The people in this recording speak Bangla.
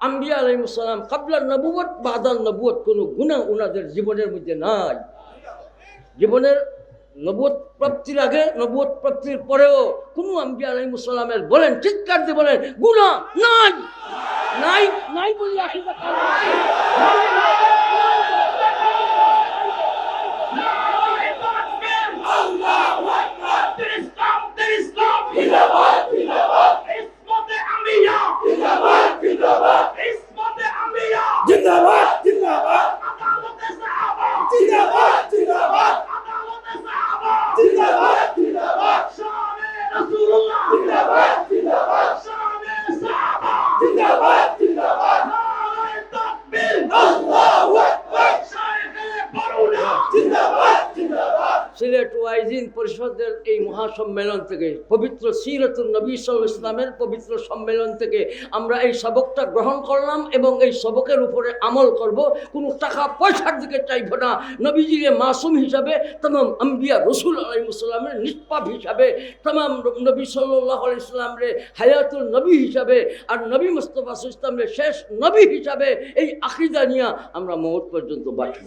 আম্বিয়া আলাইসালাম কাবলার নবুয়ত বাদাল নবুয়ত কোনো গুণা ওনাদের জীবনের মধ্যে নাই জীবনের নবুয়ত প্রাপ্তির আগে নবুয়ত প্রাপ্তির পরেও কোনো আম্বিয়া আলাইসালামের বলেন চিৎকার দিয়ে বলেন গুণা নাই নাই নাই বলি জিন্দাবাদ। ইসমাতে আমিয়া। জিন্দাবাদ জিন্দাবাদ। জিন্দাবাদ। সিলেট ওয়াইজিন পরিষদের এই মহাসম্মেলন থেকে, পবিত্র সিরতুল নবী ইসলামের পবিত্র সম্মেলন থেকে আমরা এই সবকটা গ্রহণ করলাম এবং এই সবকের উপরে আমল করব। কোনো টাকা পয়সার দিকে চাইব না। নবীজিরে মাসুম হিসাবে, তমাম আম্বিয়া রসুল আলাইসালামের নিষ্পাপ হিসাবে, তমাম নবী সাল্লাহ ইসলামরে হায়াতুল নবী হিসাবে আর নবী মুস্তফা ইসলামের শেষ নবী হিসাবে এই আকিদা নিয়ে আমরা মৌত পর্যন্ত বাঁচব।